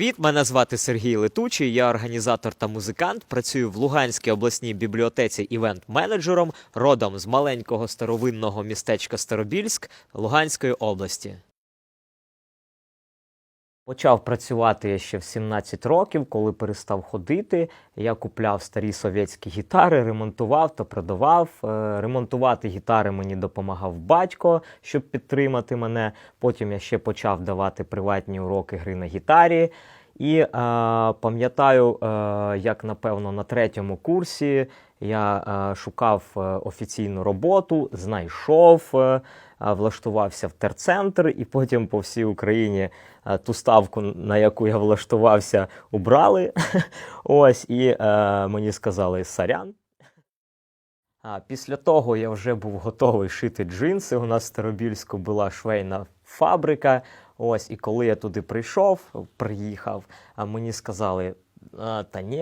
Привіт, мене звати Сергій Летучий. Я організатор та музикант. Працюю в Луганській обласній бібліотеці івент-менеджером, родом з маленького старовинного містечка Старобільськ Луганської області. Почав працювати я ще в 17 років, коли перестав ходити. Я купляв старі совєтські гітари, ремонтував та продавав. Е, Ремонтувати гітари мені допомагав батько, щоб підтримати мене. Потім я ще почав давати приватні уроки гри на гітарі. І е, пам'ятаю, е, як напевно на третьому курсі я е, шукав е, офіційну роботу, знайшов, е, е, влаштувався в терцентр, і потім по всій Україні е, ту ставку, на яку я влаштувався, убрали. Ось, і е, мені сказали сорян. А після того я вже був готовий шити джинси. У нас в Старобільську була швейна фабрика. Ось, і коли я туди прийшов, приїхав, мені сказали: та ні,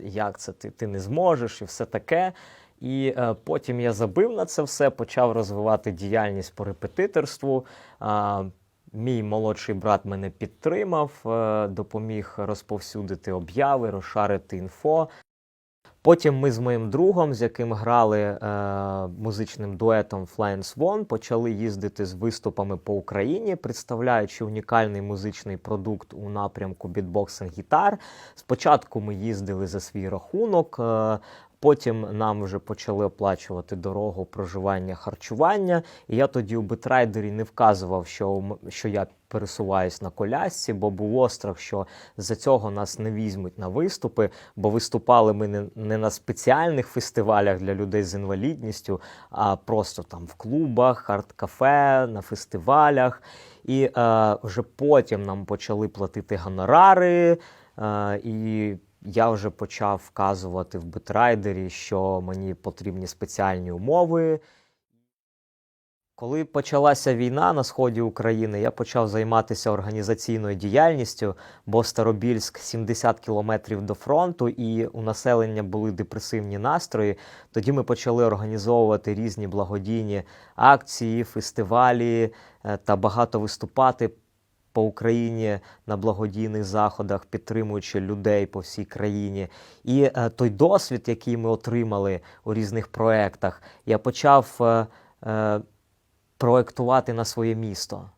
як це ти, ти не зможеш, і все таке. І е, потім я забив на це все, почав розвивати діяльність по репетиторству. А, Мій молодший брат мене підтримав, е, допоміг розповсюдити обяви, розшарити інфо. Потім ми з моїм другом, з яким грали е, музичним дуетом Flying Swan, почали їздити з виступами по Україні, представляючи унікальний музичний продукт у напрямку бітбоксинг гітар. Спочатку ми їздили за свій рахунок. Е, Потім нам вже почали оплачувати дорогу, проживання, харчування. І я тоді у битрайдері не вказував, що, що я пересуваюсь на колясці, бо був острах, що за цього нас не візьмуть на виступи, бо виступали ми не, не на спеціальних фестивалях для людей з інвалідністю, а просто там в клубах, арт-кафе, на фестивалях. І е, вже потім нам почали платити гонорари. Е, і я вже почав вказувати в битрайдері, що мені потрібні спеціальні умови. Коли почалася війна на сході України, я почав займатися організаційною діяльністю, бо Старобільськ 70 кілометрів до фронту, і у населення були депресивні настрої. Тоді ми почали організовувати різні благодійні акції, фестивалі е, та багато виступати по Україні на благодійних заходах, підтримуючи людей по всій країні. І е, той досвід, який ми отримали у різних проєктах, я почав е, е, проєктувати на своє місто.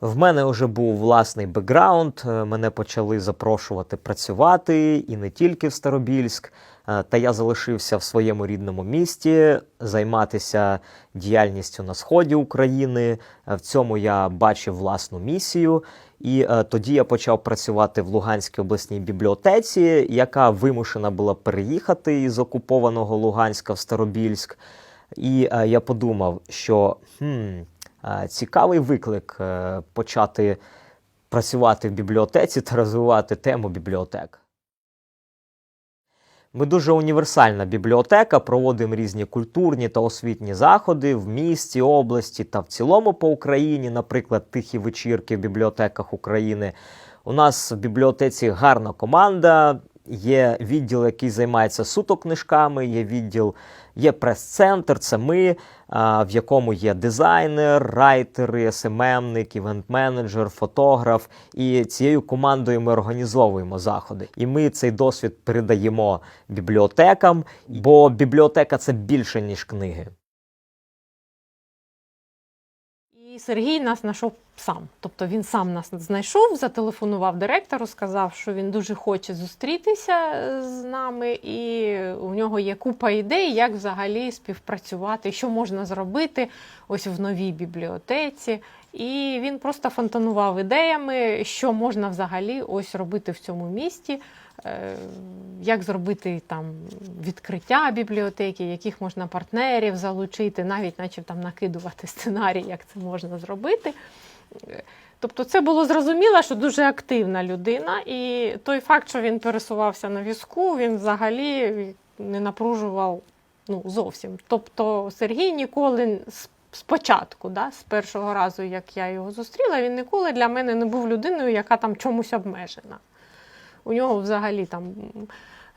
В мене вже був власний бекграунд, е, мене почали запрошувати працювати і не тільки в Старобільськ. Е, Та я залишився в своєму рідному місті, займатися діяльністю на сході України. Е, В цьому я бачив власну місію. І тоді я почав працювати в Луганській обласній бібліотеці, яка вимушена була переїхати із окупованого Луганська в Старобільськ. І я подумав, що хм, цікавий виклик е, почати працювати в бібліотеці та розвивати тему бібліотек. Ми дуже універсальна бібліотека, проводимо різні культурні та освітні заходи в місті, області та в цілому по Україні, наприклад, тихі вечірки в бібліотеках України. У нас в бібліотеці гарна команда. Є відділ, який займається суто книжками, є відділ, є прес-центр, це ми, в якому є дизайнер, райтери, СММник, івент-менеджер, фотограф. І цією командою ми організовуємо заходи. І ми цей досвід передаємо бібліотекам, бо бібліотека це більше, ніж книги. І Сергій нас знайшов сам. Тобто він сам нас знайшов, зателефонував директору, сказав, що він дуже хоче зустрітися з нами, і у нього є купа ідей, як взагалі співпрацювати, що можна зробити ось в новій бібліотеці. І він просто фонтанував ідеями, що можна взагалі ось робити в цьому місті. е, Як зробити там відкриття бібліотеки, яких можна партнерів залучити, навіть наче там накидувати сценарій, як це можна зробити. Тобто, це було зрозуміло, що дуже активна людина, і той факт, що він пересувався на візку, він взагалі не напружував ну, зовсім. Тобто Сергій ніколи спочатку, да, з першого разу, як я його зустріла, він ніколи для мене не був людиною, яка там чомусь обмежена. У нього взагалі там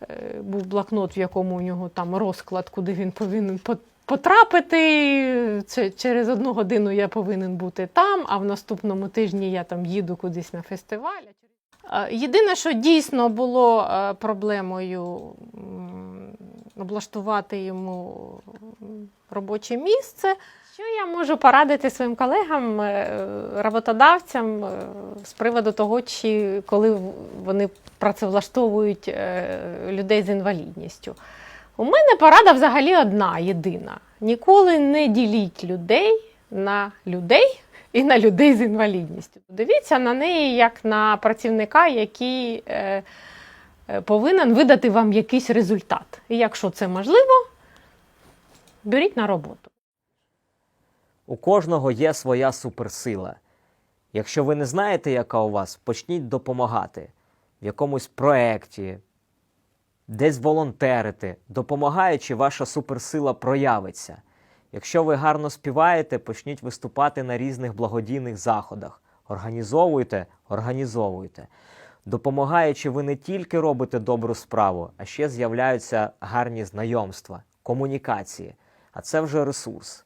е, був блокнот, в якому у нього там розклад, куди він повинен по- потрапити. Це через одну годину я повинен бути там, а в наступному тижні я там їду кудись на фестиваль. Єдине, що дійсно було е, проблемою облаштувати йому робоче місце. Що я можу порадити своїм колегам, е, роботодавцям е, з приводу того, чи коли вони працевлаштовують людей з інвалідністю? У мене порада взагалі одна, єдина: ніколи не діліть людей на людей і на людей з інвалідністю. Дивіться на неї як на працівника, який е, е, повинен видати вам якийсь результат. І якщо це можливо, беріть на роботу. У кожного є своя суперсила. Якщо ви не знаєте, яка у вас, почніть допомагати в якомусь проєкті, десь волонтерити, допомагаючи, ваша суперсила проявиться. Якщо ви гарно співаєте, почніть виступати на різних благодійних заходах. Організовуйте, організовуйте. Допомагаючи, ви не тільки робите добру справу, а ще з'являються гарні знайомства, комунікації. А це вже ресурс.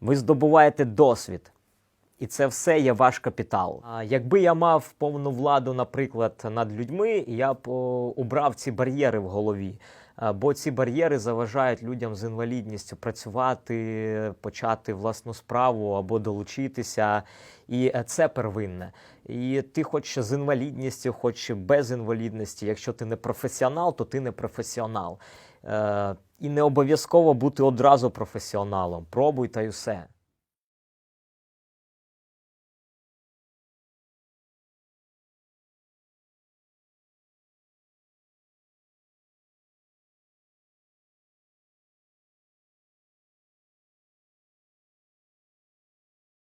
Ви здобуваєте досвід, і це все є ваш капітал. А якби я мав повну владу, наприклад, над людьми, я б о, убрав ці бар'єри в голові. Бо ці бар'єри заважають людям з інвалідністю працювати, почати власну справу або долучитися. І е, це первинне. І ти хоч з інвалідністю, хоч без інвалідності. Якщо ти не професіонал, то ти не професіонал. Е, і не обов'язково бути одразу професіоналом. Пробуй та й усе.